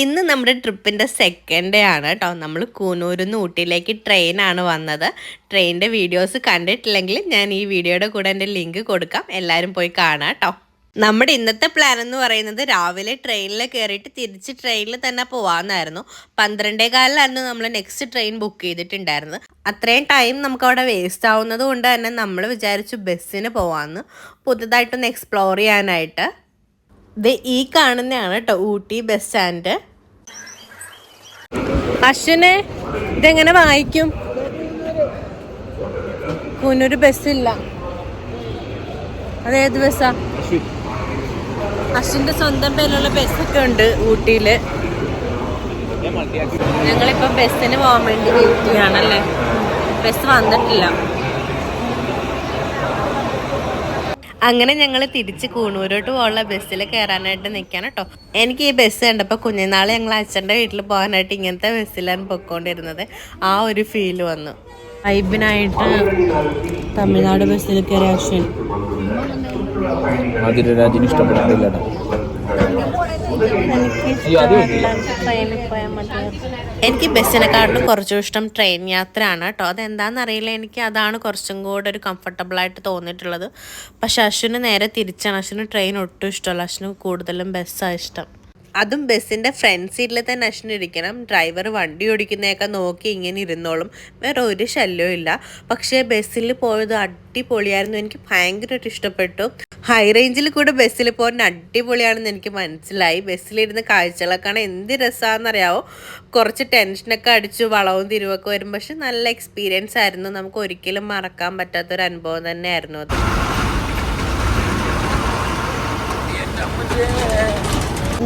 ഇന്ന് നമ്മുടെ ട്രിപ്പിന്റെ second day ആണ് കേട്ടോ. നമ്മൾ കൂനൂരിൽ നിന്ന് ഊട്ടിയിലേക്ക് ട്രെയിനാണ് വന്നത്. ട്രെയിനിന്റെ വീഡിയോസ് കണ്ടിട്ടില്ലെങ്കിൽ ഞാൻ ഈ വീഡിയോയുടെ കൂടെ എന്റെ ലിങ്ക് കൊടുക്കാം. എല്ലാവരും പോയി കാണാം കേട്ടോ. നമ്മുടെ ഇന്നത്തെ പ്ലാൻ എന്ന് പറയുന്നത് രാവിലെ ട്രെയിനിൽ കയറിയിട്ട് തിരിച്ച് ട്രെയിനിൽ തന്നെ പോവാമെന്നായിരുന്നു പന്ത്രണ്ടേ കാലിലായിരുന്നു നമ്മൾ നെക്സ്റ്റ് ട്രെയിൻ ബുക്ക് ചെയ്തിട്ടുണ്ടായിരുന്നത്. അത്രയും ടൈം നമുക്ക് അവിടെ വേസ്റ്റ് ആവുന്നത് കൊണ്ട് തന്നെ നമ്മൾ വിചാരിച്ചു ബസ്സിന് പോവാമെന്ന് പുതുതായിട്ടൊന്ന് എക്സ്പ്ലോർ ചെയ്യാനായിട്ട്. ഇത് ഈ കാണുന്നതാണ് കേട്ടോ ഊട്ടി ബസ് സ്റ്റാൻഡ് അശ്വനെ ഇതെങ്ങനെ വായിക്കും? കൂനൊരു ബസ്സില്ല അതേത് ബസ്സാ അശ്വിന്റെ സ്വന്തം പേരിലുള്ള ബസ്സൊക്കെ ഉണ്ട് ഊട്ടിയിൽ. ഞങ്ങളിപ്പോ ബസ്സിന് പോകാൻ വേണ്ടി വെയിറ്റ് ചെയ്യാണല്ലേ ബസ് വന്നിട്ടില്ല. അങ്ങനെ ഞങ്ങൾ തിരിച്ച് കൂണൂരോട്ട് പോകാനുള്ള ബസ്സിൽ കയറാനായിട്ട് നിൽക്കാൻ കേട്ടോ എനിക്ക് ഈ ബസ് കണ്ടപ്പോൾ കുഞ്ഞുനാൾ ഞങ്ങൾ അച്ഛന്റെ വീട്ടിൽ പോകാനായിട്ട് ഇങ്ങനത്തെ ബസ്സിലാണ് പൊയ്ക്കൊണ്ടിരുന്നത്. ആ ഒരു ഫീൽ വന്നു. വൈബിനായിട്ട് തമിഴ്നാട് ബസ്സിൽ കയറിയ ആക്ഷൻ. ഇഷ്ടപ്പെടാറില്ല എനിക്ക് ബസ്സിനെക്കാട്ടിലും കുറച്ചും ഇഷ്ടം ട്രെയിൻ യാത്രയാണ് കേട്ടോ. അതെന്താണെന്ന് അറിയില്ല എനിക്ക് അതാണ് കുറച്ചും കൂടെ ഒരു കംഫർട്ടബിൾ ആയിട്ട് തോന്നിയിട്ടുള്ളത്. പക്ഷെ അശ്വിന് നേരെ തിരിച്ചാണ്. അശ്വിന് ട്രെയിൻ ഒട്ടും ഇഷ്ടമല്ല. അശ്വിന് കൂടുതലും ബസ്സാണ് ഇഷ്ടം. അതും ബസ്സിന്റെ ഫ്രണ്ട് സീറ്റിൽ തന്നെ അശ്വനിരിക്കണം ഡ്രൈവർ വണ്ടി ഓടിക്കുന്നതൊക്കെ നോക്കി ഇങ്ങനെ ഇരുന്നോളും. വേറെ ഒരു ശല്യവും ഇല്ല. പക്ഷേ ബസ്സിൽ പോയത് അടിപൊളിയായിരുന്നു. എനിക്ക് ഭയങ്കരമായിട്ട് ഇഷ്ടപ്പെട്ടു. ഹൈ റേഞ്ചിൽ കൂടെ ബസ്സിൽ പോകുന്ന അടിപൊളിയാണെന്ന് എനിക്ക് മനസ്സിലായി. ബസ്സിലിരുന്ന് കാഴ്ചകളൊക്കെ എന്ത് രസമാണെന്നറിയാവോ കുറച്ച് ടെൻഷനൊക്കെ അടിച്ചു വളവും തിരിവൊക്കെ വരും പക്ഷെ നല്ല എക്സ്പീരിയൻസ് ആയിരുന്നു. നമുക്ക് ഒരിക്കലും മറക്കാൻ പറ്റാത്തൊരു അനുഭവം തന്നെയായിരുന്നു അത്.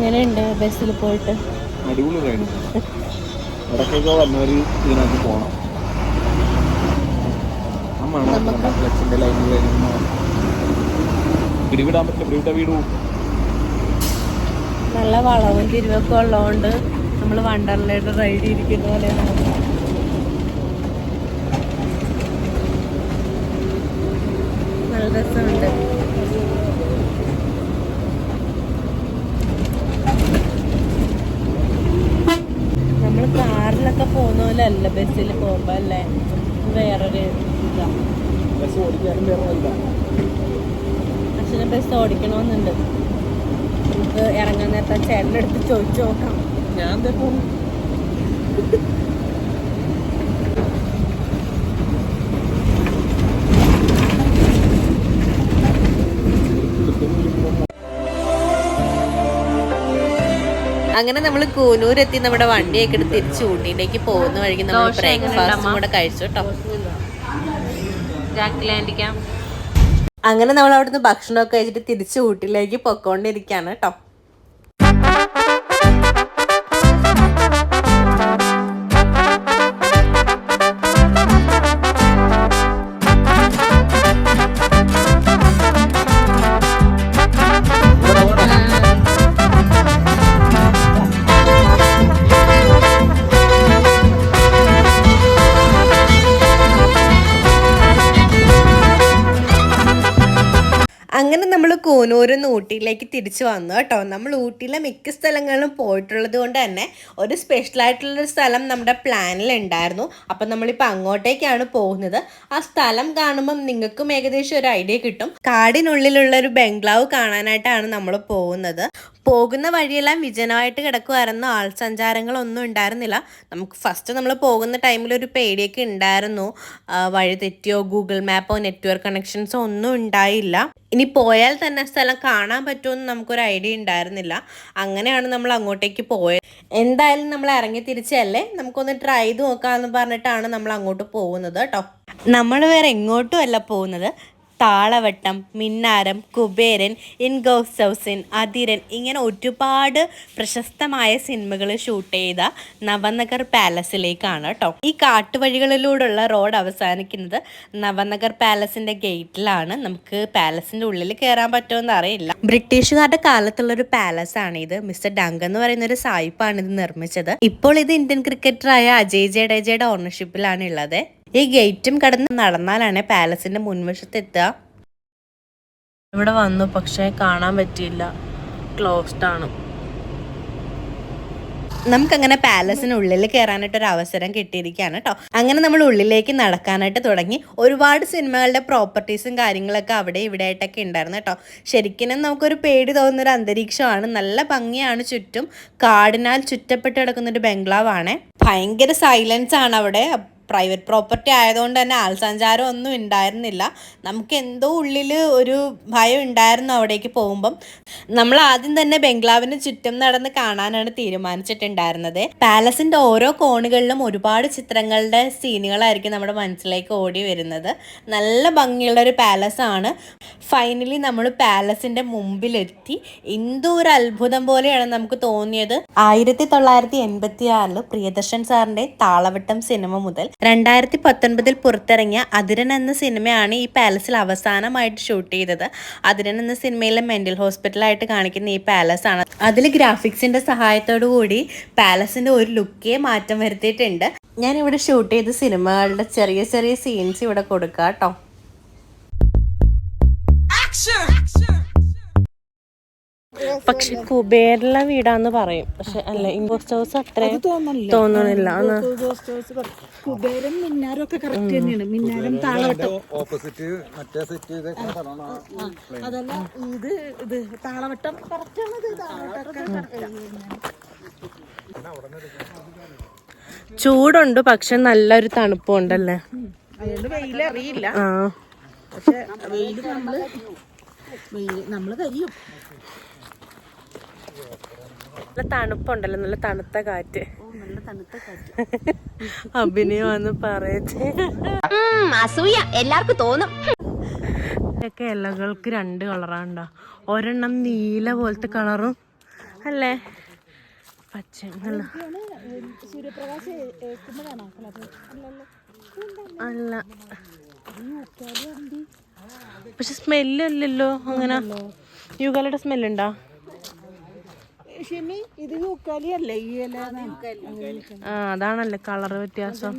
ഇങ്ങനെയുണ്ട് ബസ്സിൽ പോയിട്ട്. അടിപൊളി റൈഡ് ഇടയ്ക്കൊക്കെ വന്നവർ ഇതിനകത്ത് പോകണം ഫ്ലെക്സിന്റെ ലൈനിൽ പിടിവിടാൻ പറ്റില്ല. പിടിവിട്ട വീട് നല്ല വളവും തിരിവൊക്കെ ഉള്ളതുകൊണ്ട് നമ്മൾ വണ്ടർലയുടെ റൈഡ് ഇരിക്കുന്ന പോലെയാണ്. നല്ല രസമുണ്ട്. നമ്മൾ കാറിലൊക്കെ പോകുന്ന പോലെ അല്ല ബസ്സിൽ പോകുമ്പോ അല്ലേ? വേറൊരു ഇതാ. ബസ് ഓടിക്കാനും വേറെ ഇല്ല അച്ഛനെ ബസ് ഓടിക്കണമെന്നുണ്ട് നമുക്ക് ഇറങ്ങാൻ നേരത്തെ ചേട്ടന്റെ അടുത്ത് ചോദിച്ചു നോക്കാം. ഞാൻ എന്താ പോകും അങ്ങനെ നമ്മൾ കൂനൂരെത്തി നമ്മുടെ വണ്ടിയൊക്കെ എടുത്ത് തിരിച്ച് ഊട്ടിയിലേക്ക് പോകുന്ന വഴിക്ക് നമ്മൾ ബ്രേക്ക്ഫാസ്റ്റും കൂടെ കഴിച്ചു കേട്ടോ. അങ്ങനെ നമ്മൾ അവിടുന്ന് ഭക്ഷണമൊക്കെ കഴിച്ചിട്ട് തിരിച്ച് ഊട്ടിയിലേക്ക് പൊക്കോണ്ടിരിക്കുകയാണ് കേട്ടോ. കൂനൂരിൽ നിന്ന് ഊട്ടിയിലേക്ക് തിരിച്ചു വന്നു കേട്ടോ. നമ്മൾ ഊട്ടിയിലെ മിക്ക സ്ഥലങ്ങളിലും പോയിട്ടുള്ളത് കൊണ്ട് തന്നെ ഒരു സ്പെഷ്യൽ ആയിട്ടുള്ളൊരു സ്ഥലം നമ്മുടെ പ്ലാനിലുണ്ടായിരുന്നു അപ്പം നമ്മളിപ്പോൾ അങ്ങോട്ടേക്കാണ് പോകുന്നത്. ആ സ്ഥലം കാണുമ്പം നിങ്ങൾക്കും ഏകദേശം ഒരു ഐഡിയ കിട്ടും. കാടിനുള്ളിലുള്ള ഒരു ബംഗ്ലാവ് കാണാനായിട്ടാണ് നമ്മൾ പോകുന്നത്. പോകുന്ന വഴിയെല്ലാം വിജനമായിട്ട് കിടക്കുമായിരുന്നു ആൾ സഞ്ചാരങ്ങളൊന്നും ഉണ്ടായിരുന്നില്ല. നമുക്ക് ഫസ്റ്റ് നമ്മൾ പോകുന്ന ടൈമിൽ ഒരു പേടിയൊക്കെ ഉണ്ടായിരുന്നു. വഴി തെറ്റിയോ ഗൂഗിൾ മാപ്പോ നെറ്റ്വർക്ക് കണക്ഷൻസോ ഒന്നും ഉണ്ടായില്ല. ഇനി പോയാൽ തന്നെ സ്ഥലം കാണാൻ പറ്റുമെന്ന് നമുക്കൊരു ഐഡിയ ഉണ്ടായിരുന്നില്ല. അങ്ങനെയാണ് നമ്മൾ അങ്ങോട്ടേക്ക് പോയത്. എന്തായാലും നമ്മൾ ഇറങ്ങി തിരിച്ചല്ലേ? നമുക്കൊന്ന് ട്രൈ ചെയ്ത് നോക്കാമെന്ന് പറഞ്ഞിട്ടാണ് നമ്മൾ അങ്ങോട്ട് പോകുന്നത് കേട്ടോ. നമ്മൾ വേറെ എങ്ങോട്ടും അല്ല പോകുന്നത്. താളവട്ടം മിന്നാരം കുബേരൻ ഇൻ ഗോസ് ഹൗസിൻ അതിരൻ ഇങ്ങനെ ഒരുപാട് പ്രശസ്തമായ സിനിമകൾ ഷൂട്ട് ചെയ്ത നവനഗർ പാലസിലേക്കാണ് കേട്ടോ. ഈ കാട്ടുവഴികളിലൂടെയുള്ള റോഡ് അവസാനിക്കുന്നത് നവനഗർ പാലസിന്റെ ഗേറ്റിലാണ്. നമുക്ക് പാലസിന്റെ ഉള്ളിൽ കയറാൻ പറ്റുമെന്ന് അറിയില്ല. ബ്രിട്ടീഷുകാരുടെ കാലത്തുള്ള ഒരു പാലസ് ആണ് ഇത് മിസ്റ്റർ ഡങ്ക് എന്ന് പറയുന്ന ഒരു സായിപ്പാണ് ഇത് നിർമ്മിച്ചത്. ഇപ്പോൾ ഇത് ഇന്ത്യൻ ക്രിക്കറ്ററായ അജയ് ജഡേജയുടെ ഓണർഷിപ്പിലാണ് ഉള്ളത്. ഈ ഗേറ്റും കടന്ന് നടന്നാലാണ് പാലസിന്റെ മുൻവശത്ത് എത്തുക ഇവിടെ വന്നു പക്ഷെ കാണാൻ പറ്റിയില്ല. ക്ലോസ്ഡ് ആണ്. നമുക്കങ്ങനെ പാലസിനുള്ളിൽ കയറാനായിട്ട് ഒരു അവസരം കിട്ടിയിരിക്കുകയാണ് കേട്ടോ. അങ്ങനെ നമ്മൾ ഉള്ളിലേക്ക് നടക്കാനായിട്ട് തുടങ്ങി. ഒരുപാട് സിനിമകളുടെ പ്രോപ്പർട്ടീസും കാര്യങ്ങളൊക്കെ അവിടെ ഇവിടെ ആയിട്ടൊക്കെ ഉണ്ടായിരുന്നു കേട്ടോ. ശരിക്കും നമുക്കൊരു പേടി തോന്നുന്ന ഒരു അന്തരീക്ഷമാണ്. നല്ല ഭംഗിയാണ് ചുറ്റും. കാടിനാൽ ചുറ്റപ്പെട്ട് കിടക്കുന്ന ഒരു ബംഗ്ലാവാണ്. ഭയങ്കര സൈലൻസ് ആണ് അവിടെ. പ്രൈവറ്റ് പ്രോപ്പർട്ടി ആയതുകൊണ്ട് തന്നെ ആൾസഞ്ചാരം ഒന്നും ഉണ്ടായിരുന്നില്ല. നമുക്ക് എന്തോ ഉള്ളിൽ ഒരു ഭയം ഉണ്ടായിരുന്നു അവിടേക്ക് പോകുമ്പം. നമ്മൾ ആദ്യം തന്നെ ബംഗ്ലാവിന് ചുറ്റും നടന്ന് കാണാനാണ് തീരുമാനിച്ചിട്ടുണ്ടായിരുന്നത്. പാലസിന്റെ ഓരോ കോണുകളിലും ഒരുപാട് ചിത്രങ്ങളുടെ സീനുകളായിരിക്കും നമ്മുടെ മനസ്സിലേക്ക് ഓടി വരുന്നത്. നല്ല ഭംഗിയുള്ള ഒരു പാലസ് ആണ് ഫൈനലി നമ്മൾ പാലസിന്റെ മുമ്പിലെത്തി. എന്തോ ഒരു അത്ഭുതം പോലെയാണ് നമുക്ക് തോന്നിയത്. ആയിരത്തി തൊള്ളായിരത്തി എൺപത്തി ആറിൽ പ്രിയദർശൻ സാറിന്റെ താളവട്ടം സിനിമ മുതൽ രണ്ടായിരത്തി പത്തൊൻപതിൽ പുറത്തിറങ്ങിയ അതിരൻ എന്ന സിനിമയാണ് ഈ പാലസിൽ അവസാനമായിട്ട് ഷൂട്ട് ചെയ്തത്. അതിരൻ എന്ന സിനിമയിലെ മെന്റൽ ഹോസ്പിറ്റലായിട്ട് കാണിക്കുന്ന ഈ പാലസ് ആണ്. അതിൽ ഗ്രാഫിക്സിന്റെ സഹായത്തോടു കൂടി പാലസിന്റെ ഒരു ലുക്കേ മാറ്റം വരുത്തിയിട്ടുണ്ട്. ഞാൻ ഇവിടെ ഷൂട്ട് ചെയ്ത സിനിമകളുടെ ചെറിയ ചെറിയ സീൻസ് ഇവിടെ കൊടുക്കാം കേട്ടോ പക്ഷെ കുബേരുള്ള വീടാന്ന് പറയും. പക്ഷെ അല്ല ഇമ്പോസ്റ്റ് ഹൗസ് അത്ര തോന്നണില്ല. എന്നാ കുബേരം മിന്നാരം ഒക്കെ കറക്റ്റ് തന്നെയാണ്. മിന്നാരം താളവട്ടം. ഓപ്പോസിറ്റ് മറ്റേ സെറ്റ് അതല്ല ഇത് ഇത് താളവട്ടം കറക്റ്റ് ആണ് ഇത് താളവട്ടം ചൂടുണ്ട് പക്ഷെ നല്ലൊരു തണുപ്പും ഉണ്ടല്ലേ അതുകൊണ്ട് വെയിലറിയില്ല ആ. പക്ഷെ വെയിൽ നമ്മൾ നമ്മൾ കരിയും. നല്ല തണുപ്പുണ്ടല്ലോ നല്ല തണുത്ത കാറ്റ്. അഭിനയമാന്ന് പറയട്ടെ. അസൂയ. എല്ലാവർക്കും തോന്നും. ഇതൊക്കെ ഇലകൾക്ക് രണ്ട് കളറാണ്ടോ. ഒരെണ്ണം നീല പോലത്തെ കളറും അല്ലേ? പച്ച അല്ല. പക്ഷെ സ്മെല്ലല്ലോ അങ്ങനെ. യുഗാലയുടെ സ്മെല്ലുണ്ടോ ഷെമി ഇത് യൂക്കാലി അല്ലേ? ഈ ഇല ആ അതാണല്ലേ കളർ വ്യത്യാസം.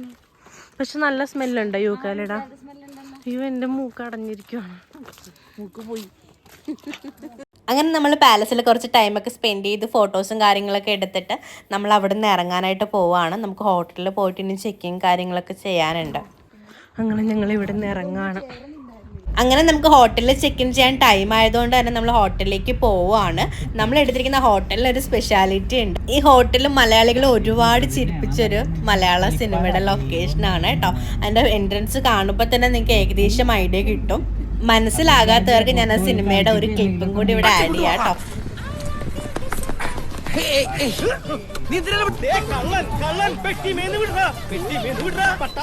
പക്ഷെ നല്ല സ്മെല്ലുണ്ട് യൂക്കാലിയുടെ അയ്യോ എന്റെ മൂക്ക് അടഞ്ഞിരിക്കുവാണ്. മൂക്ക് പോയി. അങ്ങനെ നമ്മൾ പാലസിൽ കുറച്ച് ടൈമൊക്കെ സ്പെൻഡ് ചെയ്ത് ഫോട്ടോസും കാര്യങ്ങളൊക്കെ എടുത്തിട്ട് നമ്മൾ അവിടെ നിന്ന് ഇറങ്ങാനായിട്ട് പോവാണ്. നമുക്ക് ഹോട്ടലിൽ പോയിട്ട് ഇനി ചെക്കിങ് കാര്യങ്ങളൊക്കെ ചെയ്യാനുണ്ട്. അങ്ങനെ ഞങ്ങൾ ഇവിടെ നിന്ന് ഇറങ്ങാണ്. അങ്ങനെ നമുക്ക് ഹോട്ടലിൽ ചെക്ക് ഇൻ ചെയ്യാൻ ടൈം ആയതുകൊണ്ട് തന്നെ നമ്മൾ ഹോട്ടലിലേക്ക് പോവുകയാണ്. നമ്മൾ എടുത്തിരിക്കുന്ന ഹോട്ടലിൽ ഒരു സ്പെഷ്യാലിറ്റി ഉണ്ട്. ഈ ഹോട്ടലിൽ മലയാളികൾ ഒരുപാട് ചിരിപ്പിച്ചൊരു മലയാള സിനിമയുടെ ലൊക്കേഷൻ ആണ് കേട്ടോ. അതിന്റെ എൻട്രൻസ് കാണുമ്പോൾ തന്നെ നിങ്ങൾക്ക് ഏകദേശം ഐഡിയ കിട്ടും. മനസ്സിലാകാത്തവർക്ക് ഞാൻ ആ സിനിമയുടെ ഒരു ക്ലിപ്പും കൂടി ഇവിടെ ആഡ് ചെയ്യാം കേട്ടോ.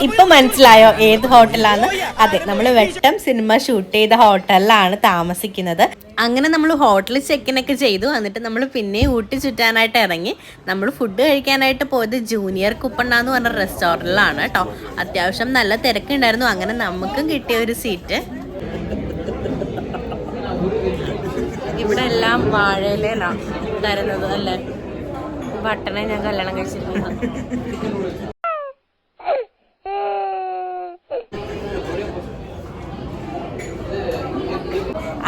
ഇപ്പൊ മനസ്സിലായോ ഏത് ഹോട്ടലാണ്? അതെ നമ്മൾ വെട്ടം സിനിമ ഷൂട്ട് ചെയ്ത ഹോട്ടലിലാണ് താമസിക്കുന്നത്. അങ്ങനെ നമ്മൾ ഹോട്ടലിൽ ചെക്കിനൊക്കെ ചെയ്തു. എന്നിട്ട് നമ്മൾ പിന്നെ ഊട്ടി ചുറ്റാനായിട്ട് ഇറങ്ങി. നമ്മൾ ഫുഡ് കഴിക്കാനായിട്ട് പോയത് ജൂനിയർ കുപ്പണ്ണ എന്ന് പറഞ്ഞ റെസ്റ്റോറന്റിലാണ് കേട്ടോ. അത്യാവശ്യം നല്ല തിരക്കുണ്ടായിരുന്നു. അങ്ങനെ നമുക്കും കിട്ടിയ ഒരു സീറ്റ് ഇവിടെ എല്ലാം വാഴയിലാണ് തരുന്നത് അല്ലേ? പട്ടണെ ഞാൻ കല്യാണം കഴിച്ചിട്ടില്ല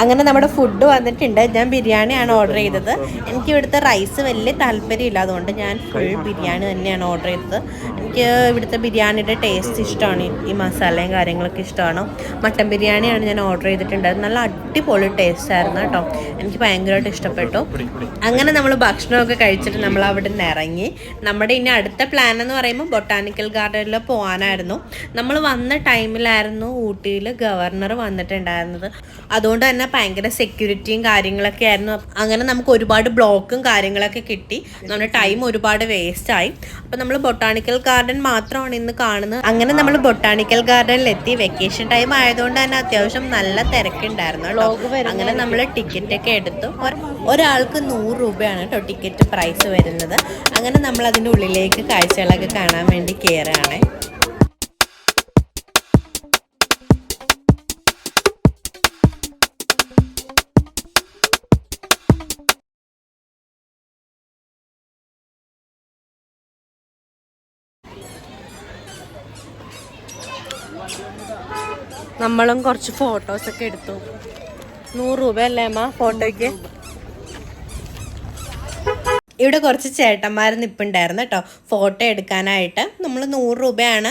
അങ്ങനെ നമ്മുടെ ഫുഡ് വന്നിട്ടുണ്ട്. ഞാൻ ബിരിയാണിയാണ് ഓർഡർ ചെയ്തത്. എനിക്ക് ഇവിടുത്തെ റൈസ് വലിയ താല്പര്യമില്ല. അതുകൊണ്ട് ഞാൻ ഫുൾ ബിരിയാണി തന്നെയാണ് ഓർഡർ ചെയ്തത്. എനിക്ക് ഇവിടുത്തെ ബിരിയാണിയുടെ ടേസ്റ്റ് ഇഷ്ടമാണ്. ഈ- മസാലയും കാര്യങ്ങളൊക്കെ ഇഷ്ടമാണ്. മട്ടൻ ബിരിയാണിയാണ് ഞാൻ ഓർഡർ ചെയ്തിട്ടുണ്ടായിരുന്നത് നല്ല അടിപൊളി ടേസ്റ്റ് ആയിരുന്നു കേട്ടോ. എനിക്ക് ഭയങ്കരമായിട്ട് ഇഷ്ടപ്പെട്ടു. അങ്ങനെ നമ്മൾ ഭക്ഷണമൊക്കെ കഴിച്ചിട്ട് നമ്മൾ അവിടെ നിന്ന് ഇറങ്ങി. നമ്മുടെ ഇനി അടുത്ത പ്ലാൻ എന്ന് പറയുമ്പോൾ ബൊട്ടാനിക്കൽ ഗാർഡനിൽ പോകാനായിരുന്നു നമ്മൾ വന്ന ടൈമിലായിരുന്നു ഊട്ടിയിൽ ഗവർണർ വന്നിട്ടുണ്ടായിരുന്നത്. അതുകൊണ്ട് തന്നെ ഭയങ്കര സെക്യൂരിറ്റിയും കാര്യങ്ങളൊക്കെ ആയിരുന്നു. അങ്ങനെ നമുക്ക് ഒരുപാട് ബ്ലോക്കും കാര്യങ്ങളൊക്കെ കിട്ടി. നമ്മുടെ ടൈം ഒരുപാട് വേസ്റ്റ് ആയി. അപ്പോൾ നമ്മൾ ബൊട്ടാണിക്കൽ ഗാർഡൻ മാത്രമാണ് ഇന്ന് കാണുന്നത്. അങ്ങനെ നമ്മൾ ബൊട്ടാണിക്കൽ ഗാർഡനിൽ എത്തി. വെക്കേഷൻ ടൈം ആയതുകൊണ്ട് തന്നെ അത്യാവശ്യം നല്ല തിരക്കുണ്ടായിരുന്നു അങ്ങനെ നമ്മൾ ടിക്കറ്റ് ഒക്കെ എടുത്തു. ഒര- ഒരാൾക്ക് നൂറ് രൂപയാണ് കേട്ടോ ടിക്കറ്റ് പ്രൈസ് വരുന്നത്. അങ്ങനെ നമ്മൾ അതിന്റെ ഉള്ളിലേക്ക് കാഴ്ചകളൊക്കെ കാണാൻ വേണ്ടി കയറുകയാണ് നമ്മളും കുറച്ച് ഫോട്ടോസ് ഒക്കെ എടുത്തു. നൂറ് രൂപ അല്ലേ അമ്മ ഫോട്ടോയ്ക്ക് ഇവിടെ കുറച്ച് ചേട്ടന്മാർ നിപ്പുണ്ടായിരുന്നു കേട്ടോ. ഫോട്ടോ എടുക്കാനായിട്ട്. നമ്മൾ നൂറ് രൂപയാണ്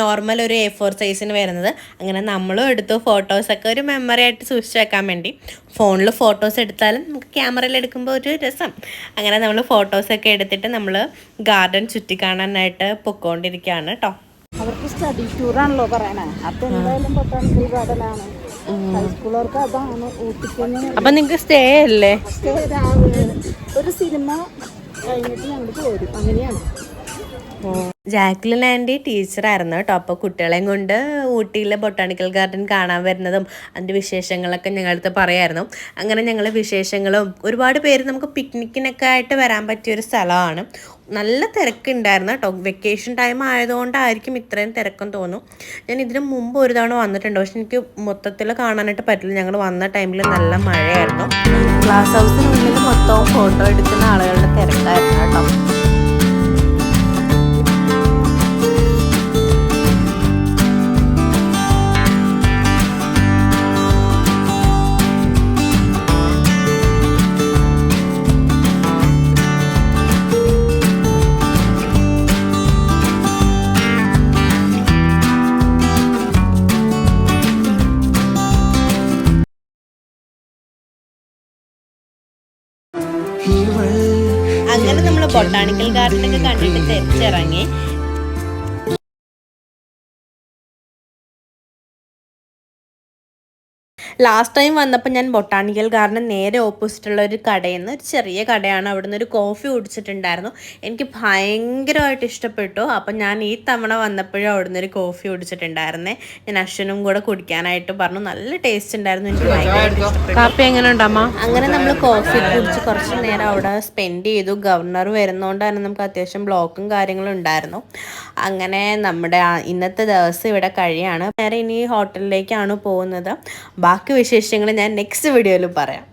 നോർമൽ ഒരു എ ഫോർ സൈസിന് വരുന്നത്. അങ്ങനെ നമ്മളും എടുത്തു ഫോട്ടോസൊക്കെ ഒരു മെമ്മറി ആയിട്ട് സൂക്ഷിച്ച് വെക്കാൻ വേണ്ടി. ഫോണിൽ ഫോട്ടോസ് എടുത്താലും നമുക്ക് ക്യാമറയിൽ എടുക്കുമ്പോൾ ഒരു രസം. അങ്ങനെ നമ്മൾ ഫോട്ടോസൊക്കെ എടുത്തിട്ട് നമ്മൾ ഗാർഡൻ ചുറ്റിക്കാണാനായിട്ട് പൊക്കോണ്ടിരിക്കുകയാണ് കേട്ടോ. സ്റ്റഡി ടൂറാണല്ലോ പറയണേ. അപ്പൊ എന്തായാലും ബൊട്ടാണിക്കൽ ഗാർഡനാണ് ഹൈസ്കൂളുകാർക്ക് അതാണ് ഊട്ടിക്കന്നെ. അപ്പം നിങ്ങൾക്ക് സ്റ്റേ അല്ലേ? സ്റ്റേ രാവിലെ. ഒരു സിനിമ കഴിഞ്ഞിട്ട് ഞങ്ങൾ പോരും. അങ്ങനെയാണ്. ജാക്ലിൻ ആന്റി ടീച്ചറായിരുന്നു കേട്ടോ. അപ്പോൾ കുട്ടികളെയും കൊണ്ട് ഊട്ടിയിലെ ബൊട്ടാണിക്കൽ ഗാർഡൻ കാണാൻ വരുന്നതും അതിന്റെ വിശേഷങ്ങളൊക്കെ ഞങ്ങളടുത്ത് പറയായിരുന്നു. അങ്ങനെ ഞങ്ങൾ വിശേഷങ്ങളും ഒരുപാട് പേര് നമുക്ക് പിക്നിക്കിനൊക്കെ ആയിട്ട് വരാൻ പറ്റിയ ഒരു സ്ഥലമാണ്. നല്ല തിരക്കുണ്ടായിരുന്നു കേട്ടോ. വെക്കേഷൻ ടൈം ആയതുകൊണ്ടായിരിക്കും ഇത്രയും തിരക്കും തോന്നും ഞാൻ ഇതിന് മുമ്പ് ഒരു തവണ വന്നിട്ടുണ്ട്. പക്ഷെ എനിക്ക് മൊത്തത്തിൽ കാണാനായിട്ട് പറ്റില്ല. ഞങ്ങൾ വന്ന ടൈമിൽ നല്ല മഴയായിരുന്നു. ഗ്ലാസ് ഹൗസിനുള്ളിൽ മൊത്തവും ഫോട്ടോ എടുക്കുന്ന ആളുകളുടെ തിരക്കായിരുന്നു കേട്ടോ. ഗാർഡനൊക്കെ കണ്ടിട്ട് തിരിച്ചിറങ്ങി. ലാസ്റ്റ് ടൈം വന്നപ്പോൾ ഞാൻ ബൊട്ടാണിക്കൽ ഗാർഡൻ നേരെ ഓപ്പോസിറ്റുള്ള ഒരു കടയിൽ നിന്ന് ഒരു ചെറിയ കടയാണ്. അവിടെ നിന്ന് ഒരു കോഫി കുടിച്ചിട്ടുണ്ടായിരുന്നു. എനിക്ക് ഭയങ്കരമായിട്ട് ഇഷ്ടപ്പെട്ടു. അപ്പം ഞാൻ ഈ തവണ വന്നപ്പോഴും അവിടെ നിന്ന് ഒരു കോഫി കുടിച്ചിട്ടുണ്ടായിരുന്നേ. ഞാൻ അശ്വനും കൂടെ കുടിക്കാനായിട്ട് പറഞ്ഞു. നല്ല ടേസ്റ്റ് ഉണ്ടായിരുന്നു. എനിക്ക് ഭയങ്കരമായിട്ട് ഇഷ്ടപ്പെട്ടു. കാപ്പി എങ്ങനെ ഉണ്ടമ്മ അങ്ങനെ നമ്മൾ കോഫി കുടിച്ച് കുറച്ച് നേരം അവിടെ സ്പെൻഡ് ചെയ്തു. ഗവർണർ വരുന്നതുകൊണ്ട് തന്നെ നമുക്ക് അത്യാവശ്യം ബ്ലോക്കും കാര്യങ്ങളും ഉണ്ടായിരുന്നു. അങ്ങനെ നമ്മുടെ ഇന്നത്തെ ദിവസം ഇവിടെ കഴിയാണ്. നേരെ ഇനി ഹോട്ടലിലേക്കാണ് പോകുന്നത്. ബാക്കി വിശേഷങ്ങൾ ഞാൻ നെക്സ്റ്റ് വീഡിയോയിൽ പറയാം.